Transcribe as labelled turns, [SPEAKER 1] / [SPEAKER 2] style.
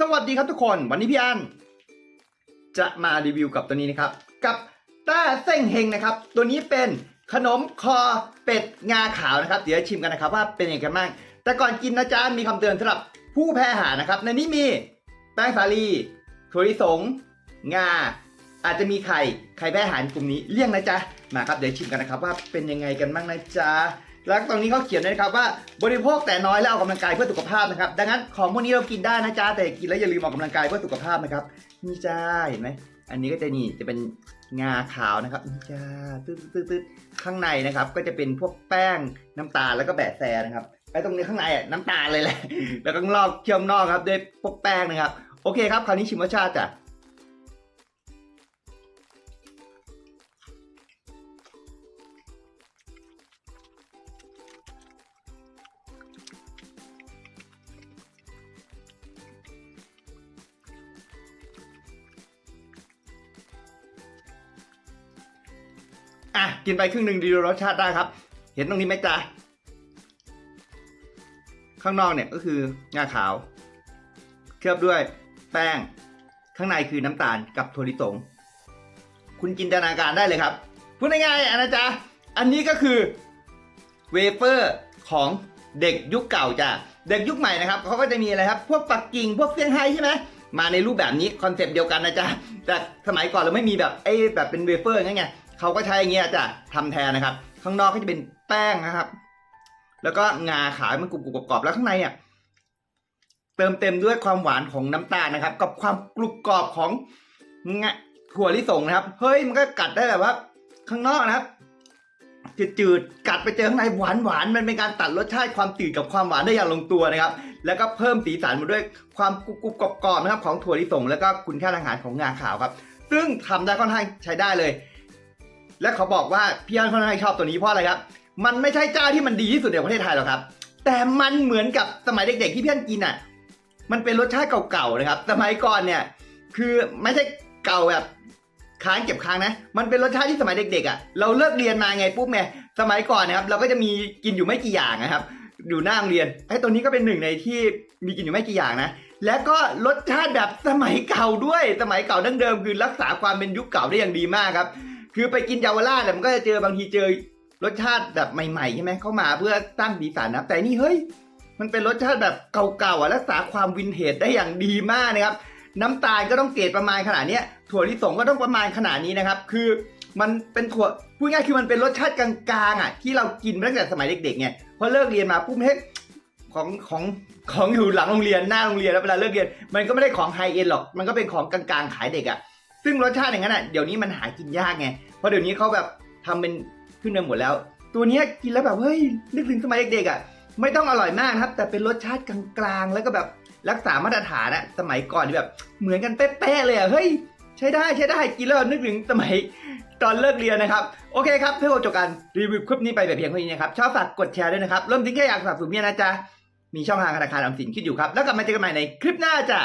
[SPEAKER 1] สวัสดีครับทุกคน วันนี้พี่อันจะมารีวิวกับตัวนี้นะครับ กับต้าเส้งเฮงนะครับ ตัวนี้เป็นขนมคอเป็ดงาขาวนะครับ เดี๋ยวชิมกันนะครับว่าเป็นยังไงกันบ้าง แต่ก่อนกินนะจ๊ะมีคำเตือนสำหรับผู้แพ้อาหารนะครับ ในนี้มีแป้งสาลีถั่วลิสง งา อาจจะมีไข่ใครแพ้อาหารกลุ่มนี้เลี่ยงนะจ๊ะ มาครับเดี๋ยวชิมกันนะครับว่าเป็นยังไงกันบ้างนะจ๊ะ แล้วตรงนี้เขาเขียนด้วยนะครับว่าบริโภคแต่น้อยแล้วออกกำลังกายเพื่อสุขภาพนะครับ ดังนั้นของพวกนี้เรากินได้นะจ๊ะแต่กินแล้วอย่าลืมออกกำลังกายเพื่อสุขภาพนะครับนี่จ้าเห็นไหมอันนี้ก็จะนี่จะเป็นงาขาวนะครับนี่จ้าตืดตืดตืดข้างในนะครับ ก็จะเป็นพวกแป้งน้ำตาลแล้วก็แบะแซนะครับไอ้ตรงนี้ข้างในอะน้ำตาลเลยแหละแล้วก็ข้างนอกเคี่ยมนอกครับด้วยพวกแป้งนะครับ โอเคครับคราวนี้ชิมรสชาติจ้ะ อะกินไปครึ่งหนึ่งดีดูรสชาติได้ครับ เห็นตรงนี้ไหมจ๊ะข้างนอกเนี่ยก็คืองาขาว เคลือบด้วยแป้ง ข้างในคือน้ำตาลกับถั่วลิสง คุณจินตนาการได้เลยครับ พูดง่ายๆนะจ๊ะ อันนี้ก็คือเวเฟอร์ของเด็กยุคเก่าจ้ะ เด็กยุคใหม่นะครับเขาก็จะมีอะไรครับ พวกปักกิ่ง พวกเซี่ยงไฮ้ใช่ไหม มาในรูปแบบนี้คอนเซปต์เดียวกันนะจ๊ะ แต่สมัยก่อนเราไม่มีแบบไอ้แบบเป็นเวเฟอร์งั้นไง เขาก็ใช้อย่างเงี้ยจ้ะทำแทนนะครับ ข้างนอกก็จะเป็นแป้งนะครับ แล้วก็งาขาวมันกรุบกรอบๆแล้วข้างในอะเติมเต็มด้วยความหวานของน้ำตาลนะครับ กับความกรุบกรอบของงะถั่วลิสงนะครับ เฮ้ยมันก็กัดได้แบบว่า ข้างนอกนะครับจืดๆกัดไปเจอข้างในหวานหวานๆมันเป็นการตัดรสชาติความจืดกับความหวานได้อย่างลงตัวนะครับ แล้วก็เพิ่มสีสันมาด้วยความกรุบกรอบๆนะครับ ของถั่วลิสงแล้วก็คุณค่าทางอาหารของงาขาวครับ ซึ่งทำได้ค่อนข้างใช้ได้เลย และเขาบอกว่าพี่อันค่อนข้างชอบตัวนี้เพราะอะไรครับ มันไม่ใช่เจ้าที่มันดีที่สุดในประเทศไทยหรอกครับ แต่มันเหมือนกับสมัยเด็กๆที่พี่อันกินอะ มันเป็นรสชาติเก่าๆนะครับ สมัยก่อนเนี่ย คือไม่ใช่เก่าแบบค้างเก็บค้างนะ มันเป็นรสชาติที่สมัยเด็กๆอะ เราเลิกเรียนมาไงปุ๊บไง สมัยก่อนนะครับ เราก็จะมีกินอยู่ไม่กี่อย่างนะครับ อยู่หน้าโรงเรียน ไอ้ตัวนี้ก็เป็นหนึ่งในที่มีกินอยู่ไม่กี่อย่างนะ และก็รสชาติแบบสมัยเก่าด้วย สมัยเก่าดั้งเดิมคือรักษาความเป็นยุคเก่าได้อย่างดีมากครับ คือไปกินเยาวราชเนี่ยมันก็จะเจอบางทีเจอรสชาติแบบใหม่ๆใช่ไหมเข้ามาเพื่อสร้างสีสันนะแต่นี่เฮ้ย มันเป็นรสชาติแบบเก่าๆอะรักษาความวินเทจได้อย่างดีมากนะครับ น้ำตาลก็ต้องเกรดประมาณขนาดนี้ถั่วลิสงก็ต้องประมาณขนาดนี้นะครับ คือมันเป็นถั่วพูดง่ายคือมันเป็นรสชาติกลางๆอะที่เรากินมาตั้งแต่สมัยเด็กๆไงพอเลิกเรียนมาปุ๊บเฮ้ยของของของอยู่หลังโรงเรียนหน้าโรงเรียนแล้วเวลาเลิกเรียน มันก็ไม่ได้ของไฮเอ็นหรอก มันก็เป็นของกลางๆขายเด็กอะ ซึ่งรสชาติอย่างนั้นอะเดี๋ยวนี้มันหากินยากไงเพราะเดี๋ยวนี้เขาแบบทำเป็นขึ้นมาหมดแล้ว ตัวเนี้ยกินแล้วแบบเฮ้ยนึกถึงสมัยเด็กๆอะไม่ต้องอร่อยมากนะครับ แต่เป็นรสชาติกลางๆ แล้วก็แบบรักษามาตรฐานอะสมัยก่อนที่แบบ เหมือนกันเป๊ะๆเลยอะเฮ้ยใช้ได้ใช้ได้กินแล้วนึกถึงสมัยตอนเลิกเรียนนะครับ โอเคครับเพื่อจบการรีวิวคลิปนี้ไปแบบเพียงเท่านี้นะครับชอบฝากกดแชร์ด้วยนะครับเริ่มทิ้งแค่อยากสนับสนุนเมียนะจ๊ะมีช่องทางธนาคารออมสินคิดอยู่ครับ แล้วกลับมาเจอกันใหม่ในคลิปหน้าจ้ะ